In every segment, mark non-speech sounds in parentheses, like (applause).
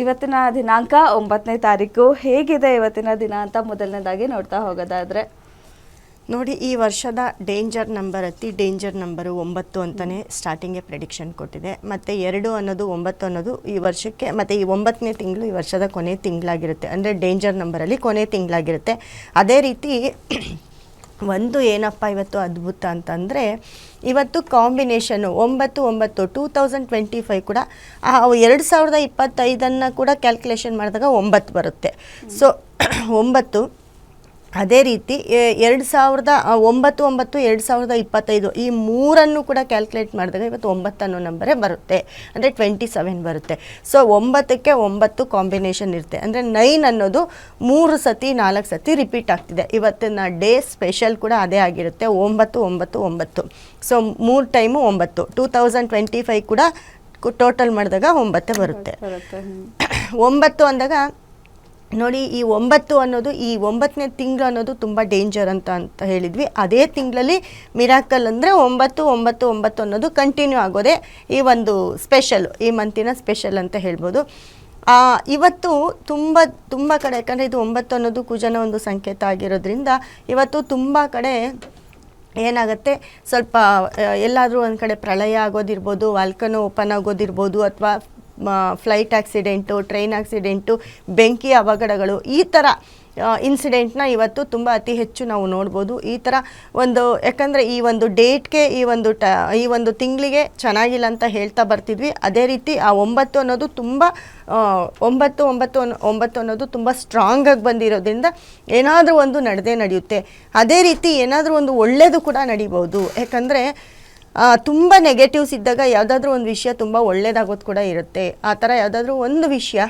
ಇವತ್ತಿನ ದಿನಾಂಕ ಒಂಬತ್ತನೇ ತಾರೀಕು ಹೇಗಿದೆ ಇವತ್ತಿನ ದಿನ ಅಂತ ಮೊದಲನೇದಾಗಿ ನೋಡ್ತಾ ಹೋಗೋದಾದ್ರೆ? ನೋಡಿ, ಈ ವರ್ಷದ ಡೇಂಜರ್ ನಂಬರ್ ಅತಿ ಡೇಂಜರ್ ನಂಬರು ಒಂಬತ್ತು ಅಂತಲೇ ಸ್ಟಾರ್ಟಿಂಗ್ಗೆ ಪ್ರೆಡಿಕ್ಷನ್ ಕೊಟ್ಟಿದೆ. ಮತ್ತು ಎರಡು ಅನ್ನೋದು ಒಂಬತ್ತು ಅನ್ನೋದು ಈ ವರ್ಷಕ್ಕೆ, ಮತ್ತು ಈ ಒಂಬತ್ತನೇ ತಿಂಗಳು ಈ ವರ್ಷದ ಕೊನೆ ತಿಂಗಳಾಗಿರುತ್ತೆ. ಅಂದರೆ ಡೇಂಜರ್ ನಂಬರಲ್ಲಿ ಕೊನೆ ತಿಂಗಳಾಗಿರುತ್ತೆ. ಅದೇ ರೀತಿ ಒಂದು ಏನಪ್ಪ ಇವತ್ತು ಅದ್ಭುತ ಅಂತಂದರೆ, ಇವತ್ತು ಕಾಂಬಿನೇಷನ್ನು ಒಂಬತ್ತು ಒಂಬತ್ತು ಟೂ ತೌಸಂಡ್ ಟ್ವೆಂಟಿ ಫೈವ್ ಕೂಡ ಎರಡು ಸಾವಿರದ ಇಪ್ಪತ್ತೈದನ್ನು ಕೂಡ ಕ್ಯಾಲ್ಕುಲೇಷನ್ ಮಾಡಿದಾಗ ಒಂಬತ್ತು ಬರುತ್ತೆ. ಸೊ (clears throat) ಒಂಬತ್ತು ಅದೇ ರೀತಿ ಎರಡು ಸಾವಿರದ ಒಂಬತ್ತು ಒಂಬತ್ತು ಎರಡು ಸಾವಿರದ ಇಪ್ಪತ್ತೈದು ಈ ಮೂರನ್ನು ಕೂಡ ಕ್ಯಾಲ್ಕುಲೇಟ್ ಮಾಡಿದಾಗ ಇವತ್ತು ಒಂಬತ್ತು ಅನ್ನೋ ನಂಬರೇ ಬರುತ್ತೆ. ಅಂದರೆ ಟ್ವೆಂಟಿ ಸೆವೆನ್ ಬರುತ್ತೆ. ಸೊ ಒಂಬತ್ತಕ್ಕೆ ಒಂಬತ್ತು ಕಾಂಬಿನೇಷನ್ ಇರುತ್ತೆ. ಅಂದರೆ ನೈನ್ ಅನ್ನೋದು ಮೂರು ಸತಿ ನಾಲ್ಕು ಸತಿ ರಿಪೀಟ್ ಆಗ್ತಿದೆ. ಇವತ್ತಿನ ಡೇ ಸ್ಪೆಷಲ್ ಕೂಡ ಅದೇ ಆಗಿರುತ್ತೆ. ಒಂಬತ್ತು ಒಂಬತ್ತು ಒಂಬತ್ತು. ಸೊ ಮೂರು ಟೈಮು ಒಂಬತ್ತು. ಟೂ ತೌಸಂಡ್ ಟ್ವೆಂಟಿ ಫೈವ್ ಕೂಡ ಟೋಟಲ್ ಮಾಡಿದಾಗ ಒಂಬತ್ತೇ ಬರುತ್ತೆ. ಒಂಬತ್ತು ಅಂದಾಗ ನೋಡಿ, ಈ ಒಂಬತ್ತು ಅನ್ನೋದು, ಈ ಒಂಬತ್ತನೇ ತಿಂಗಳು ಅನ್ನೋದು ತುಂಬ ಡೇಂಜರ್ ಅಂತ ಅಂತ ಹೇಳಿದ್ವಿ. ಅದೇ ತಿಂಗಳಲ್ಲಿ ಮಿರಾಕಲ್ ಅಂದರೆ ಒಂಬತ್ತು ಒಂಬತ್ತು ಒಂಬತ್ತು ಅನ್ನೋದು ಕಂಟಿನ್ಯೂ ಆಗೋದೇ ಈ ಒಂದು ಸ್ಪೆಷಲ್ ಈ ಮಂತಿನ ಸ್ಪೆಷಲ್ ಅಂತ ಹೇಳ್ಬೋದು. ಇವತ್ತು ತುಂಬ ತುಂಬ ಕಡೆ, ಯಾಕಂದರೆ ಇದು ಒಂಬತ್ತು ಅನ್ನೋದು ಕುಜನ ಒಂದು ಸಂಕೇತ ಆಗಿರೋದ್ರಿಂದ ಇವತ್ತು ತುಂಬ ಕಡೆ ಏನಾಗುತ್ತೆ, ಸ್ವಲ್ಪ ಎಲ್ಲಾದರೂ ಒಂದು ಕಡೆ ಪ್ರಳಯ ಆಗೋದಿರ್ಬೋದು ವಾಲ್ಕನೋ ಓಪನ್ ಆಗೋದಿರ್ಬೋದು, ಅಥವಾ ಫ್ಲೈಟ್ ಆಕ್ಸಿಡೆಂಟು ಟ್ರೈನ್ ಆಕ್ಸಿಡೆಂಟು ಬೆಂಕಿ ಅವಘಡಗಳು, ಈ ಥರ ಇನ್ಸಿಡೆಂಟ್ನ ಇವತ್ತು ತುಂಬ ಅತಿ ಹೆಚ್ಚು ನಾವು ನೋಡ್ಬೋದು. ಈ ಥರ ಒಂದು, ಯಾಕಂದರೆ ಈ ಒಂದು ಡೇಟ್ಗೆ ಈ ಒಂದು ಟ, ಈ ಒಂದು ತಿಂಗಳಿಗೆ ಚೆನ್ನಾಗಿಲ್ಲ ಅಂತ ಹೇಳ್ತಾ ಬರ್ತಿದ್ವಿ. ಅದೇ ರೀತಿ ಆ ಒಂಬತ್ತು ಅನ್ನೋದು ತುಂಬ ಒಂಬತ್ತು ಒಂಬತ್ತು ಒಂಬತ್ತು ಅನ್ನೋದು ತುಂಬ ಸ್ಟ್ರಾಂಗಾಗಿ ಬಂದಿರೋದ್ರಿಂದ ಏನಾದರೂ ಒಂದು ನಡೆದೇ ನಡೆಯುತ್ತೆ. ಅದೇ ರೀತಿ ಏನಾದರೂ ಒಂದು ಒಳ್ಳೆಯದು ಕೂಡ ನಡಿಬೋದು ಯಾಕಂದರೆ ತುಂಬ ನೆಗೆಟಿವ್ಸ್ ಇದ್ದಾಗ ಯಾವುದಾದ್ರೂ ಒಂದು ವಿಷಯ ತುಂಬ ಒಳ್ಳೇದಾಗೋದು ಕೂಡ ಇರುತ್ತೆ. ಆ ಥರ ಯಾವುದಾದ್ರೂ ಒಂದು ವಿಷಯ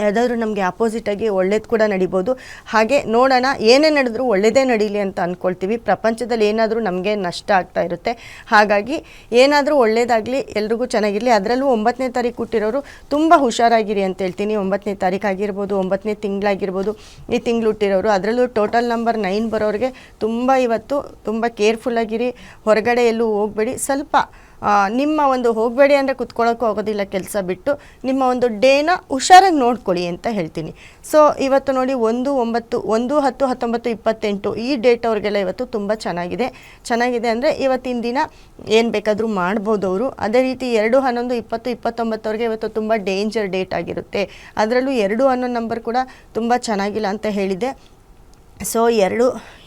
ಯಾವುದಾದ್ರೂ ನಮಗೆ ಆಪೋಸಿಟಾಗಿ ಒಳ್ಳೇದು ಕೂಡ ನಡಿಬೋದು. ಹಾಗೆ ನೋಡೋಣ, ಏನೇ ನಡೆದರೂ ಒಳ್ಳೆಯದೇ ನಡೀಲಿ ಅಂತ ಅಂದ್ಕೊಳ್ತೀವಿ ಪ್ರಪಂಚದಲ್ಲಿ ಏನಾದರೂ ನಮಗೆ ನಷ್ಟ ಆಗ್ತಾ ಇರುತ್ತೆ. ಹಾಗಾಗಿ ಏನಾದರೂ ಒಳ್ಳೇದಾಗಲಿ, ಎಲ್ರಿಗೂ ಚೆನ್ನಾಗಿರಲಿ. ಅದರಲ್ಲೂ ಒಂಬತ್ತನೇ ತಾರೀಕು ಹುಟ್ಟಿರೋರು ತುಂಬ ಹುಷಾರಾಗಿರಿ ಅಂತ ಹೇಳ್ತೀನಿ. ಒಂಬತ್ತನೇ ತಾರೀಕು ಆಗಿರ್ಬೋದು ಒಂಬತ್ತನೇ ತಿಂಗಳಾಗಿರ್ಬೋದು, ಈ ತಿಂಗಳು ಹುಟ್ಟಿರೋರು. ಅದರಲ್ಲೂ ಟೋಟಲ್ ನಂಬರ್ ನೈನ್ ಬರೋರಿಗೆ ತುಂಬ ಇವತ್ತು ತುಂಬ ಕೇರ್ಫುಲ್ಲಾಗಿರಿ ಹೊರಗಡೆ ಎಲ್ಲೂ ಹೋಗಬೇಡಿ. ಸ್ವಲ್ಪ ನಿಮ್ಮ ಒಂದು ಹೋಗಬೇಡಿ ಅಂದರೆ ಕುತ್ಕೊಳ್ಳೋಕ್ಕೂ ಆಗೋದಿಲ್ಲ ಕೆಲಸ ಬಿಟ್ಟು ನಿಮ್ಮ ಒಂದು ಡೇನ ಹುಷಾರಾಗಿ ನೋಡ್ಕೊಳ್ಳಿ ಅಂತ ಹೇಳ್ತೀನಿ. ಸೊ ಇವತ್ತು ನೋಡಿ ಒಂದು ಒಂಬತ್ತು, ಒಂದು ಹತ್ತು, ಹತ್ತೊಂಬತ್ತು, ಇಪ್ಪತ್ತೆಂಟು ಈ ಡೇಟ್ ಅವ್ರಿಗೆಲ್ಲ ಇವತ್ತು ತುಂಬ ಚೆನ್ನಾಗಿದೆ. ಚೆನ್ನಾಗಿದೆ ಅಂದರೆ ಇವತ್ತಿನ ದಿನ ಏನು ಬೇಕಾದರೂ ಮಾಡ್ಬೋದು ಅವರು. ಅದೇ ರೀತಿ ಎರಡು, ಹನ್ನೊಂದು, ಇಪ್ಪತ್ತು ಇಪ್ಪತ್ತೊಂಬತ್ತವ್ರಿಗೆ ಇವತ್ತು ತುಂಬ ಡೇಂಜರ್ ಡೇಟ್ ಆಗಿರುತ್ತೆ. ಅದರಲ್ಲೂ ಎರಡು ಅನ್ನೋ ನಂಬರ್ ಕೂಡ ತುಂಬ ಚೆನ್ನಾಗಿಲ್ಲ ಅಂತ ಹೇಳಿದೆ ಸೊ ಎರಡು,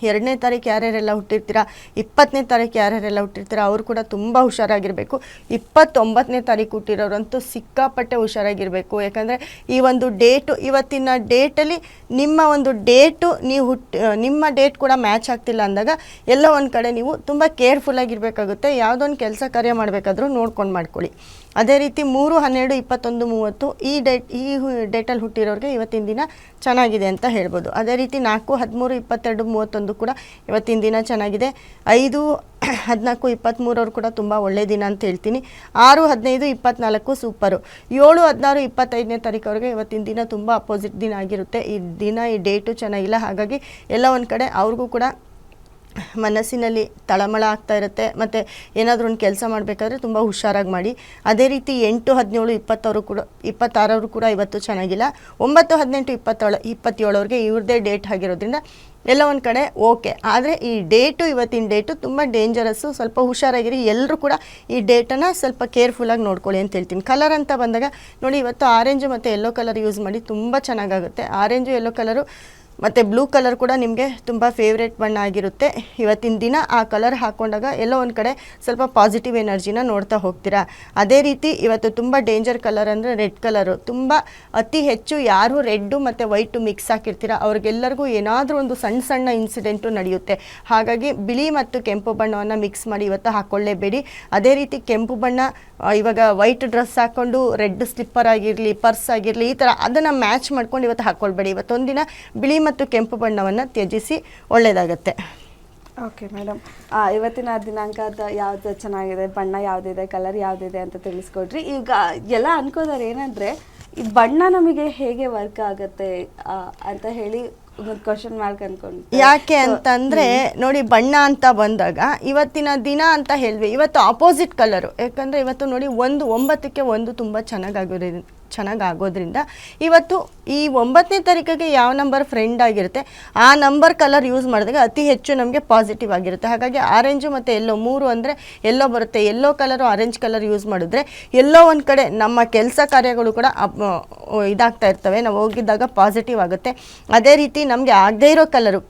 ಎರಡನೇ ತಾರೀಕು ಯಾರ್ಯಾರೆಲ್ಲ ಹುಟ್ಟಿರ್ತೀರ, ಇಪ್ಪತ್ತನೇ ತಾರೀಕು ಯಾರ್ಯಾರೆಲ್ಲ ಹುಟ್ಟಿರ್ತೀರ, ಅವರು ಕೂಡ ತುಂಬ ಹುಷಾರಾಗಿರಬೇಕು. ಇಪ್ಪತ್ತೊಂಬತ್ತನೇ ತಾರೀಕು ಹುಟ್ಟಿರೋರಂತೂ ಸಿಕ್ಕಾಪಟ್ಟೆ ಹುಷಾರಾಗಿರಬೇಕು. ಯಾಕಂದರೆ ಈ ಒಂದು ಡೇಟು, ಇವತ್ತಿನ ಡೇಟಲ್ಲಿ ನಿಮ್ಮ ಒಂದು ಡೇಟು ನೀವು ಹುಟ್ಟಿ ನಿಮ್ಮ ಡೇಟ್ ಕೂಡ ಮ್ಯಾಚ್ ಆಗ್ತಿಲ್ಲ ಅಂದಾಗ ಎಲ್ಲ ಒಂದು ಕಡೆ ನೀವು ತುಂಬ ಕೇರ್ಫುಲ್ಲಾಗಿರಬೇಕಾಗುತ್ತೆ ಯಾವುದೊಂದು ಕೆಲಸ ಕಾರ್ಯ ಮಾಡಬೇಕಾದ್ರೂ ನೋಡ್ಕೊಂಡು ಮಾಡ್ಕೊಳ್ಳಿ. ಅದೇ ರೀತಿ ಮೂರು, ಹನ್ನೆರಡು, ಇಪ್ಪತ್ತೊಂದು, ಮೂವತ್ತು ಈ ಡೇಟ್, ಈ ಡೇಟಲ್ಲಿ ಹುಟ್ಟಿರೋರಿಗೆ ಇವತ್ತಿನ ದಿನ ಚೆನ್ನಾಗಿದೆ ಅಂತ ಹೇಳ್ಬೋದು. ಅದೇ ರೀತಿ ನಾಲ್ಕು, ಹದಿಮೂರು, ಇಪ್ಪತ್ತೆರಡು, ಮೂವತ್ತೊಂದು ಕೂಡ ಇವತ್ತಿನ ದಿನ ಚೆನ್ನಾಗಿದೆ. ಐದು, ಹದಿನಾಲ್ಕು ಇಪ್ಪತ್ತ್ಮೂರವ್ರು ಕೂಡ ತುಂಬ ಒಳ್ಳೆಯ ದಿನ ಅಂತ ಹೇಳ್ತೀನಿ. ಆರು, ಹದಿನೈದು ಇಪ್ಪತ್ತ್ನಾಲ್ಕು ಸೂಪರು. ಏಳು, ಹದಿನಾರು, ಇಪ್ಪತ್ತೈದನೇ ತಾರೀಕವ್ರಿಗೆ ಇವತ್ತಿನ ದಿನ ತುಂಬ ಅಪೋಸಿಟ್ ದಿನ ಆಗಿರುತ್ತೆ. ಈ ದಿನ, ಈ ಡೇಟು ಚೆನ್ನಾಗಿಲ್ಲ. ಹಾಗಾಗಿ ಎಲ್ಲ ಒಂದು ಕಡೆ ಅವ್ರಿಗೂ ಕೂಡ ಮನಸ್ಸಿನಲ್ಲಿ ತಳಮಳ ಆಗ್ತಾ ಇರುತ್ತೆ. ಮತ್ತು ಏನಾದರೂ ಒಂದು ಕೆಲಸ ಮಾಡಬೇಕಾದ್ರೆ ತುಂಬ ಹುಷಾರಾಗಿ ಮಾಡಿ. ಅದೇ ರೀತಿ ಎಂಟು ಹದಿನೇಳು ಇಪ್ಪತ್ತವರು ಕೂಡ, ಇಪ್ಪತ್ತಾರವರು ಕೂಡ ಇವತ್ತು ಚೆನ್ನಾಗಿಲ್ಲ. ಒಂಬತ್ತು ಹದಿನೆಂಟು ಇಪ್ಪತ್ತೇಳು, ಇಪ್ಪತ್ತೇಳವ್ರಿಗೆ ಇವ್ರದ್ದೇ ಡೇಟ್ ಆಗಿರೋದ್ರಿಂದ ಎಲ್ಲ ಒಂದು ಕಡೆ ಓಕೆ. ಆದರೆ ಈ ಡೇಟು, ಇವತ್ತಿನ ಡೇಟು ತುಂಬ ಡೇಂಜರಸ್ಸು. ಸ್ವಲ್ಪ ಹುಷಾರಾಗಿರಿ. ಎಲ್ಲರೂ ಕೂಡ ಈ ಡೇಟನ್ನು ಸ್ವಲ್ಪ ಕೇರ್ಫುಲ್ಲಾಗಿ ನೋಡ್ಕೊಳ್ಳಿ ಅಂತ ಹೇಳ್ತೀನಿ. ಕಲರ್ ಅಂತ ಬಂದಾಗ ನೋಡಿ, ಇವತ್ತು ಆರೆಂಜು ಮತ್ತು ಯೆಲ್ಲೋ ಕಲರ್ ಯೂಸ್ ಮಾಡಿ ತುಂಬ ಚೆನ್ನಾಗಾಗುತ್ತೆ. ಆರೆಂಜು ಯೆಲ್ಲೋ ಕಲರು ಮತ್ತು ಬ್ಲೂ ಕಲರ್ ಕೂಡ ನಿಮಗೆ ತುಂಬ ಫೇವ್ರೇಟ್ ಬಣ್ಣ ಆಗಿರುತ್ತೆ. ಇವತ್ತಿನ ದಿನ ಆ ಕಲರ್ ಹಾಕ್ಕೊಂಡಾಗ ಎಲ್ಲೋ ಒಂದು ಕಡೆ ಸ್ವಲ್ಪ ಪಾಸಿಟಿವ್ ಎನರ್ಜಿನ ನೋಡ್ತಾ ಹೋಗ್ತೀರಾ. ಅದೇ ರೀತಿ ಇವತ್ತು ತುಂಬ ಡೇಂಜರ್ ಕಲರ್ ಅಂದರೆ ರೆಡ್ ಕಲರು ತುಂಬ ಅತಿ ಹೆಚ್ಚು ಯಾರು ರೆಡ್ಡು ಮತ್ತು ವೈಟು ಮಿಕ್ಸ್ ಹಾಕಿರ್ತೀರ, ಅವ್ರಿಗೆಲ್ಲರಿಗೂ ಏನಾದರೂ ಒಂದು ಸಣ್ಣ ಸಣ್ಣ ಇನ್ಸಿಡೆಂಟು ನಡೆಯುತ್ತೆ. ಹಾಗಾಗಿ ಬಿಳಿ ಮತ್ತು ಕೆಂಪು ಬಣ್ಣವನ್ನು ಮಿಕ್ಸ್ ಮಾಡಿ ಇವತ್ತು ಹಾಕ್ಕೊಳ್ಳೇಬೇಡಿ ಅದೇ ರೀತಿ ಕೆಂಪು ಬಣ್ಣ ಇವಾಗ ವೈಟ್ ಡ್ರೆಸ್ ಹಾಕ್ಕೊಂಡು ರೆಡ್ ಸ್ಲಿಪ್ಪರ್ ಆಗಿರಲಿ ಪರ್ಸ್ ಆಗಿರಲಿ, ಈ ಥರ ಅದನ್ನು ಮ್ಯಾಚ್ ಮಾಡ್ಕೊಂಡು ಇವತ್ತು ಹಾಕ್ಕೊಳ್ಬೇಡಿ ಇವತ್ತೊಂದಿನ ಬಿಳಿ ಮತ್ತು ಕೆಂಪು ಬಣ್ಣವನ್ನು ತ್ಯಜಿಸಿ ಒಳ್ಳೆಯದಾಗತ್ತೆ. ಓಕೆ ಮೇಡಮ್ ಇವತ್ತಿನ ದಿನಾಂಕದ ಯಾವ್ದು ಚೆನ್ನಾಗಿದೆ? ಬಣ್ಣ ಯಾವ್ದಿದೆ? ಕಲರ್ ಯಾವ್ದಿದೆ ಅಂತ ತಿಳಿಸ್ಕೊಡ್ರಿ. ಈಗ ಎಲ್ಲ ಅನ್ಕೋದಾರೆ ಏನಂದ್ರೆ ಈ ಬಣ್ಣ ನಮಗೆ ಹೇಗೆ ವರ್ಕ್ ಆಗುತ್ತೆ ಅಂತ ಹೇಳಿ ಕ್ವಶನ್ ಮಾರ್ಕ್ ಅನ್ಕೊಂಡು ಯಾಕೆ ಅಂತಂದ್ರೆ ನೋಡಿ ಬಣ್ಣ ಅಂತ ಬಂದಾಗ ಇವತ್ತಿನ ದಿನ ಅಂತ ಹೇಳಿದ್ವಿ ಇವತ್ತು ಆಪೋಸಿಟ್ ಕಲರು ಯಾಕಂದ್ರೆ ಇವತ್ತು ನೋಡಿ ಒಂದು ಒಂಬತ್ತಕ್ಕೆ ಒಂದು ಚೆನ್ನಾಗಿ ಚೆನ್ನಾಗಾಗಿರೋ ಚೆನ್ನಾಗಿ ಆಗೋದ್ರಿಂದ ಇವತ್ತು ಈ ಒಂಬತ್ತನೇ ತಾರೀಕಿಗೆ ಯಾವ ನಂಬರ್ ಫ್ರೆಂಡ್ ಆಗಿರುತ್ತೆ, ಆ ನಂಬರ್ ಕಲರ್ ಯೂಸ್ ಮಾಡಿದಾಗ ಅತಿ ಹೆಚ್ಚು ನಮಗೆ ಪಾಸಿಟಿವ್ ಆಗಿರುತ್ತೆ. ಹಾಗಾಗಿ ಆರೆಂಜು ಮತ್ತು ಎಲ್ಲೋ ಮೂರು ಅಂದರೆ ಎಲ್ಲೋ ಬರುತ್ತೆ. ಎಲ್ಲೋ ಕಲರು ಆರೆಂಜ್ ಕಲರ್ ಯೂಸ್ ಮಾಡಿದ್ರೆ ಎಲ್ಲೋ ಒಂದು ಕಡೆ ನಮ್ಮ ಕೆಲಸ ಕಾರ್ಯಗಳು ಕೂಡ ಇದಾಗ್ತಾ ಇರ್ತವೆ. ನಾವು ಹೋಗಿದ್ದಾಗ ಪಾಸಿಟಿವ್ ಆಗುತ್ತೆ. ಅದೇ ರೀತಿ ನಮಗೆ ಆಗದೇ ಇರೋ ಕಲರು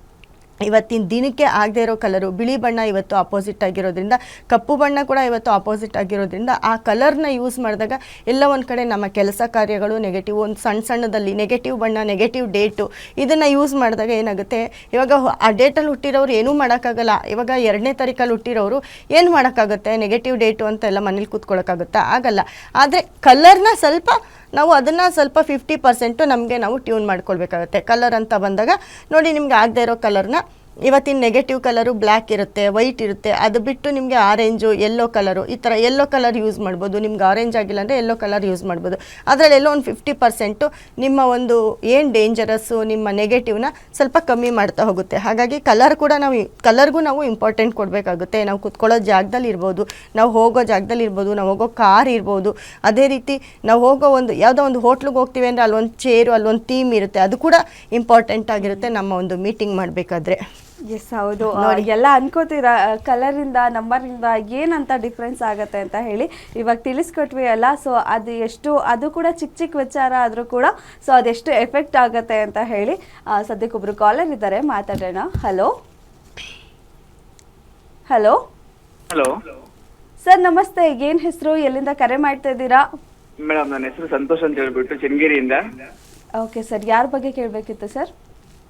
ಇವತ್ತಿನ ದಿನಕ್ಕೆ ಆಗದೆ ಇರೋ ಕಲರು, ಬಿಳಿ ಬಣ್ಣ ಇವತ್ತು ಅಪೋಸಿಟ್ ಆಗಿರೋದ್ರಿಂದ, ಕಪ್ಪು ಬಣ್ಣ ಕೂಡ ಇವತ್ತು ಅಪೋಸಿಟ್ ಆಗಿರೋದ್ರಿಂದ, ಆ ಕಲರ್ನ ಯೂಸ್ ಮಾಡಿದಾಗ ಎಲ್ಲ ಒಂದು ಕಡೆ ನಮ್ಮ ಕೆಲಸ ಕಾರ್ಯಗಳು ನೆಗೆಟಿವ್ ಒಂದು ಸಣ್ಣ ಸಣ್ಣದಲ್ಲಿ ನೆಗೆಟಿವ್ ಬಣ್ಣ ನೆಗೆಟಿವ್ ಡೇಟು ಇದನ್ನು ಯೂಸ್ ಮಾಡಿದಾಗ ಏನಾಗುತ್ತೆ? ಇವಾಗ ಆ ಡೇಟಲ್ಲಿ ಹುಟ್ಟಿರೋರು ಏನೂ ಮಾಡೋಕ್ಕಾಗಲ್ಲ. ಇವಾಗ ಎರಡನೇ ತಾರೀಕಲ್ಲಿ ಹುಟ್ಟಿರೋರು ಏನು ಮಾಡೋಕ್ಕಾಗುತ್ತೆ? ನೆಗೆಟಿವ್ ಡೇಟು ಅಂತೆಲ್ಲ ಮನೇಲಿ ಕೂತ್ಕೊಳ್ಳೋಕ್ಕಾಗುತ್ತಾ ಆಗಲ್ಲ. ಆದರೆ ಕಲರ್ನ ಸ್ವಲ್ಪ ನಾವು ಅದನ್ನು ಸ್ವಲ್ಪ ಫಿಫ್ಟಿ ಪರ್ಸೆಂಟು ನಮಗೆ ನಾವು ಟ್ಯೂನ್ ಮಾಡ್ಕೊಳ್ಬೇಕಾಗುತ್ತೆ. ಕಲರ್ ಅಂತ ಬಂದಾಗ, ನೋಡಿ ನಿಮ್ಗೆ ಆಗದೆ ಇರೋ ಕಲರ್ನ ಇವತ್ತಿನ ನೆಗೆಟಿವ್ ಕಲರು ಬ್ಲ್ಯಾಕ್ ಇರುತ್ತೆ ವೈಟ್ ಇರುತ್ತೆ, ಅದು ಬಿಟ್ಟು ನಿಮಗೆ ಆರೆಂಜು ಎಲ್ಲೋ ಕಲರು ಈ ಥರ ಎಲ್ಲೋ ಕಲರ್ ಯೂಸ್ ಮಾಡ್ಬೋದು. ನಿಮ್ಗೆ ಆರೆಂಜ್ ಆಗಿಲ್ಲ ಅಂದರೆ ಎಲ್ಲೋ ಕಲರ್ ಯೂಸ್ ಮಾಡ್ಬೋದು. ಅದರಲ್ಲಿ ಎಲ್ಲೋ ಒಂದು ಫಿಫ್ಟಿ ಪರ್ಸೆಂಟು ನಿಮ್ಮ ಒಂದು ಏನು ಡೇಂಜರಸ್ಸು ನಿಮ್ಮ ನೆಗೆಟಿವ್ನ ಸ್ವಲ್ಪ ಕಮ್ಮಿ ಮಾಡ್ತಾ ಹೋಗುತ್ತೆ. ಹಾಗಾಗಿ ಕಲರ್ ಕೂಡ ನಾವು ಕಲರ್ಗೂ ನಾವು ಇಂಪಾರ್ಟೆಂಟ್ ಕೊಡಬೇಕಾಗುತ್ತೆ. ನಾವು ಕುತ್ಕೊಳ್ಳೋ ಜಾಗದಲ್ಲಿ ಇರ್ಬೋದು, ನಾವು ಹೋಗೋ ಜಾಗದಲ್ಲಿ ಇರ್ಬೋದು, ನಾವು ಹೋಗೋ ಕಾರ್ ಇರ್ಬೋದು. ಅದೇ ರೀತಿ ನಾವು ಹೋಗೋ ಒಂದು, ಯಾವುದೋ ಒಂದು ಹೋಟ್ಲಿಗೆ ಹೋಗ್ತೀವಿ ಅಂದರೆ ಅಲ್ಲೊಂದು ಚೇರು ಅಲ್ಲೊಂದು ಥೀಮ್ ಇರುತ್ತೆ. ಅದು ಕೂಡ ಇಂಪಾರ್ಟೆಂಟ್ ಆಗಿರುತ್ತೆ ನಮ್ಮ ಒಂದು ಮೀಟಿಂಗ್ ಮಾಡಬೇಕಾದ್ರೆ. ಎಸ್ ಹೌದು. ಎಲ್ಲ ಅನ್ಕೋತೀರಾ ಕಲರಿಂದ ಇಂದ ಏನಂತ ಡಿಫ್ರೆನ್ಸ್ ಆಗತ್ತೆ ಅಂತ ಹೇಳಿ ಇವಾಗ ತಿಳಿಸ್ಕೊಟ್ವಿ ಅಲ್ಲ ಸೊ ಅದು ಎಷ್ಟು ಅದು ಕೂಡ ಚಿಕ್ಕ ಚಿಕ್ಕ ವಿಚಾರ ಆದರೂ ಕೂಡ ಸೊ ಅದೆಷ್ಟು ಎಫೆಕ್ಟ್ ಆಗತ್ತೆ ಅಂತ ಹೇಳಿ ಸದ್ಯಕ್ಕೆ ಒಬ್ರು ಕಾಲರ್ ಇದ್ದಾರೆ ಮಾತಾಡೋಣ. ಹಲೋ ಹಲೋ ಹಲೋ ಸರ್ ನಮಸ್ತೆ. ಏನ್ ಹೆಸರು? ಎಲ್ಲಿಂದ ಕರೆ ಮಾಡ್ತಾ ಇದ್ದೀರಾ? ಮೇಡಮ್ ನನ್ನ ಹೆಸರು ಸಂತೋಷ್ ಅಂತ ಹೇಳ್ಬಿಟ್ಟು ಚೆನ್ನಗಿರಿಯಿಂದ ಓಕೆ ಸರ್ ಯಾರ ಬಗ್ಗೆ ಕೇಳಬೇಕಿತ್ತು ಸರ್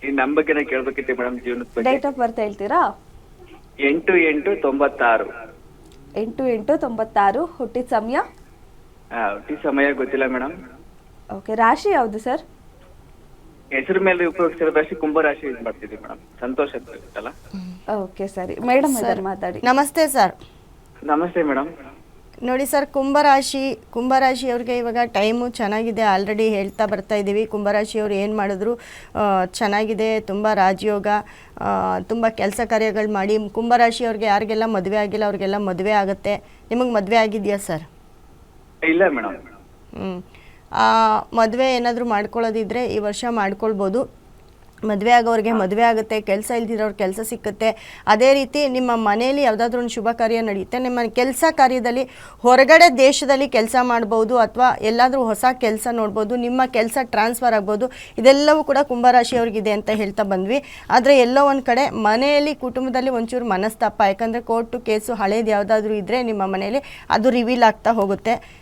ಈ ಬಗ್ಗೆನೇ ಕೇಳ್ಬೇಕಿತ್ತು ಮೇಡಮ್ ಜೀವನದ ಬಗ್ಗೆ? ಡೇಟ್ ಆಫ್ ಬರ್ತ್ ಹೇಳ್ತೀರಾ? ಎಂಟು ಎಂಟು ತೊಂಬತ್ತಾರು. ಎಂಟು ಎಂಟು ತೊಂಬತ್ತಾರು ಹುಟ್ಟಿದ ಸಮಯ? ಆ, ಹುಟ್ಟಿ ಸಮಯ ಗೊತ್ತಿಲ್ಲ ಮೇಡಮ್. ಓಕೆ ರಾಶಿ ಯಾವುದು ಸರ್? ಹೆಸರು ಮೇಲೆ ಉಪಯೋಗಿಸಿರೋ ರಾಶಿ ಕುಂಭ ರಾಶಿ ಅಂತ ಮಾಡ್ತಿದ್ವಿ ಮೇಡಮ್. ಸಂತೋಷ ಅಂತ ಇರುತ್ತಲ್ಲ? ಓಕೆ ಸರಿ. ಮೇಡಮ್ ಇದ್ದಾರೆ ಮಾತಾಡಿ. ನಮಸ್ತೆ ಸರ್. ನಮಸ್ತೆ ಮೇಡಮ್. ನೋಡಿ ಸರ್ ಕುಂಭರಾಶಿ ಕುಂಭರಾಶಿಯವ್ರಿಗೆ ಇವಾಗ ಟೈಮು ಚೆನ್ನಾಗಿದೆ. ಆಲ್ರೆಡಿ ಹೇಳ್ತಾ ಬರ್ತಾ ಇದ್ದೀವಿ ಕುಂಭರಾಶಿಯವ್ರು ಏನು ಮಾಡಿದ್ರು? ಚೆನ್ನಾಗಿದೆ ತುಂಬ ರಾಜಯೋಗ ತುಂಬ ಕೆಲಸ ಕಾರ್ಯಗಳು ಮಾಡಿ. ಕುಂಭರಾಶಿಯವ್ರಿಗೆ ಯಾರಿಗೆಲ್ಲ ಮದುವೆ ಆಗಿಲ್ಲ ಅವ್ರಿಗೆಲ್ಲ ಮದುವೆ ಆಗುತ್ತೆ. ನಿಮಗೆ ಮದುವೆ ಆಗಿದೆಯಾ ಸರ್? ಇಲ್ಲ ಮೇಡಮ್. ಹ್ಞೂ ಮದುವೆ ಏನಾದರೂ ಮಾಡ್ಕೊಳ್ಳೋದಿದ್ರೆ ಈ ವರ್ಷ ಮಾಡ್ಕೊಳ್ಬೋದು. ಮದುವೆ ಆಗೋರಿಗೆ ಮದುವೆ ಆಗುತ್ತೆ, ಕೆಲಸ ಇಲ್ದಿರೋರು ಕೆಲಸ ಸಿಕ್ಕುತ್ತೆ. ಅದೇ ರೀತಿ ನಿಮ್ಮ ಮನೆಯಲ್ಲಿ ಯಾವುದಾದ್ರೂ ಒಂದು ಶುಭ ಕಾರ್ಯ ನಡೆಯುತ್ತೆ ನಿಮ್ಮ ಕೆಲಸ ಕಾರ್ಯದಲ್ಲಿ ಹೊರಗಡೆ ದೇಶದಲ್ಲಿ ಕೆಲಸ ಮಾಡ್ಬೋದು ಅಥವಾ ಎಲ್ಲಾದರೂ ಹೊಸ ಕೆಲಸ ನೋಡ್ಬೋದು, ನಿಮ್ಮ ಕೆಲಸ ಟ್ರಾನ್ಸ್ಫರ್ ಆಗ್ಬೋದು, ಇದೆಲ್ಲವೂ ಕೂಡ ಕುಂಭರಾಶಿಯವ್ರಿಗಿದೆ ಅಂತ ಹೇಳ್ತಾ ಬಂದ್ವಿ. ಆದರೆ ಎಲ್ಲೋ ಒಂದು ಕಡೆ ಮನೆಯಲ್ಲಿ ಕುಟುಂಬದಲ್ಲಿ ಒಂಚೂರು ಮನಸ್ತಾಪ, ಯಾಕಂದರೆ ಕೋರ್ಟು ಕೇಸು ಹಳೇದು ಯಾವುದಾದ್ರೂ ಇದ್ದರೆ ನಿಮ್ಮ ಮನೆಯಲ್ಲಿ ಅದು ರಿವೀಲ್ ಆಗ್ತಾ ಹೋಗುತ್ತೆ.